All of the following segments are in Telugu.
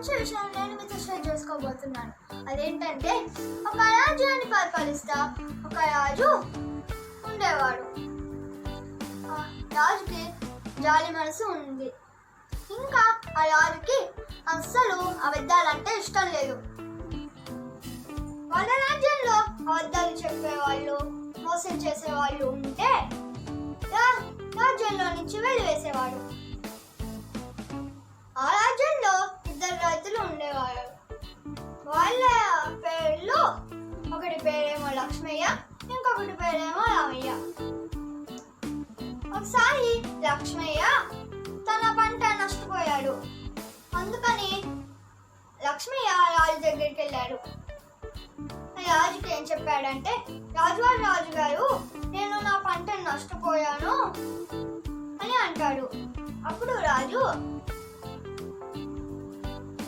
మంచి విషయాన్ని నేను మీతో షేర్ చేసుకోబోతున్నాను. అదేంటంటే ఒక రాజ్యాన్ని పరిపాలిస్తా ఒక రాజు ఉండేవాడు. రాజుకి జాలి మనసు ఉంది. ఇంకా ఆ రాజుకి అస్సలు అబద్ధాలంటే ఇష్టం లేదు. వాళ్ళ రాజ్యంలో అబద్ధాలు చెప్పేవాళ్ళు మోసం చేసేవాళ్ళు ఉంటే రాజ్యంలో నుంచి వెళ్ళివేసేవాడు ఆ రాజ్యంలో ఒకసారి లక్ష్మయ్య తన పంట నష్టపోయాడు. అందుకని లక్ష్మయ్య రాజు దగ్గరికి వెళ్ళాడు. రాజుకి ఏం చెప్పాడంటే రాజుగారు రాజుగారు నేను నా పంటను నష్టపోయాను అని అంటాడు. అప్పుడు రాజు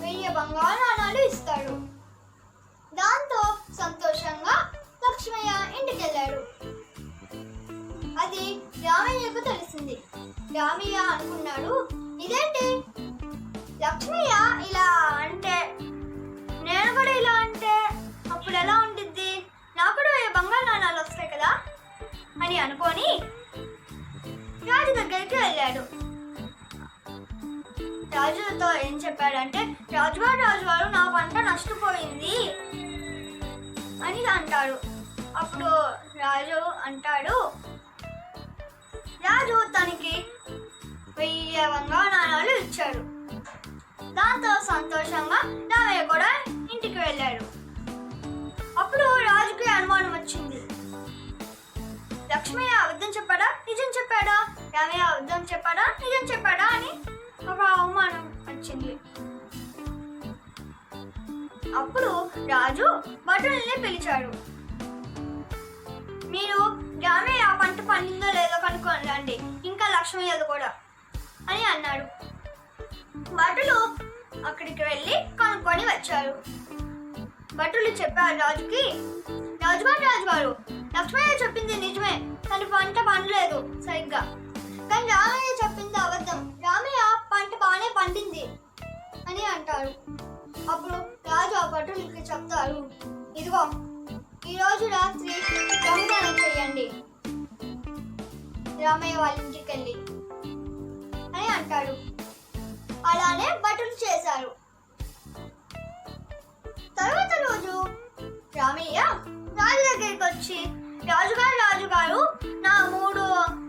వెయ్యి బంగారు నాణాలు ఇస్తాడు. రామయ్యకు రామయ్య అనుకున్నాడు ఇదేంటి? లక్ష్మయ్య ఇలా అంటే నేను కూడా ఇలా అంటే అప్పుడు ఎలా ఉండిద్ది? నాకు కూడా బంగారు నాణాలు వస్తాయి కదా? అని అనుకొని రాజు దగ్గరికి వెళ్ళాడు. రాజుతో ఏం చెప్పాడంటే రాజుగారు రాజుగారు నా పంట నష్టపోయింది అని అంటాడు. అప్పుడు రాజు అంటాడు రాజు తనకి వెయ్యి నాణాలు ఇచ్చాడు. దాంతో సంతోషంగా రామయ్య కూడా ఇంటికి వెళ్ళాడు. అప్పుడు రాజుకి అనుమానం వచ్చింది. లక్ష్మయ్య అబద్ధం చెప్పాడా? నిజం చెప్పాడా? రామయ్య అబద్ధం చెప్పాడా? నిజం చెప్పాడా అని ఒక అవమానం వచ్చింది. అప్పుడు రాజు భటుల్ని పిలిచాడు. లేదో రండి. ఇంకా లక్ష్మయ్యది కూడా అని అన్నాడు. భటులు అక్కడికి వెళ్ళి కనుక్కొని వచ్చారు. భటులు చెప్పారు రాజుకి రాజుగారు రాజుగారు లక్ష్మయ్య చెప్పింది నిజమే. తన పంట పండలేదు సరిగ్గా. కానీ రామయ్య చెప్పింది అబద్ధం. రామయ్య పంట బాగానే పండింది అని అంటారు. అప్పుడు రాజు ఆ భటులకి చెప్తారు ఇదిగో ఈరోజు రాత్రి రామయ్య వాళ్ళ ఇంటికి వెళ్ళి అని అంటాడు. అలానే భటులు చేశారు. తర్వాత రోజు రామయ్య రాజు దగ్గరికి వచ్చి రాజుగారు రాజుగారు నా మూడు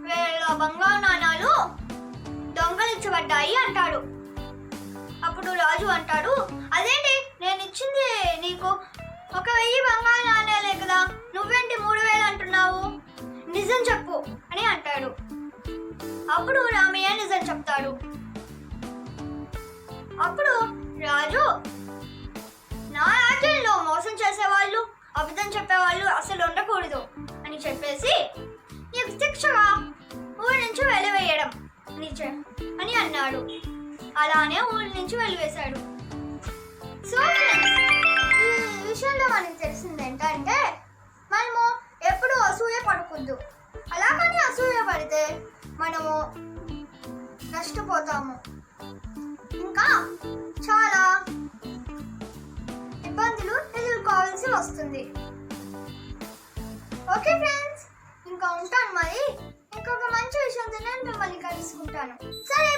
వేల బంగారు నాణాలు దొంగలించబడ్డాయి అంటాడు. అప్పుడు రాజు అంటాడు అదేంటి? నేను ఇచ్చింది నీకు ఒక వెయ్యి బంగారు నాణ్యాలే కదా. నువ్వేంటి మూడు వేలు అంటున్నావు? నిజం చెప్పు. అప్పుడు రామయ్య నిజం చెప్తాడు. అప్పుడు రాజు నా రాజ్యంలో మోసం చేసేవాళ్ళు అబద్ధం చెప్పేవాళ్ళు అసలు ఉండకూడదు అని చెప్పేసి నీకు శిక్షగా ఊరి నుంచి వెలివేయడం అని అని అన్నాడు. అలానే ఊరి నుంచి వెలివేశాడు. సో ఈ విషయంలో మనకి తెలిసింది ఏంటంటే మనము ఎప్పుడు అసూయ పడకూడదు. అలా కానీ అసూయ పడితే మనము నష్టపోతాము. ఇంకా చాలా ఇబ్బందులు ఎదుర్కోవాల్సి వస్తుంది. ఓకే ఫ్రెండ్స్ ఇంకా ఉంటాను మరి. ఇంకొక మంచి విషయంతో నేను మిమ్మల్ని కలుసుకుంటాను. సరే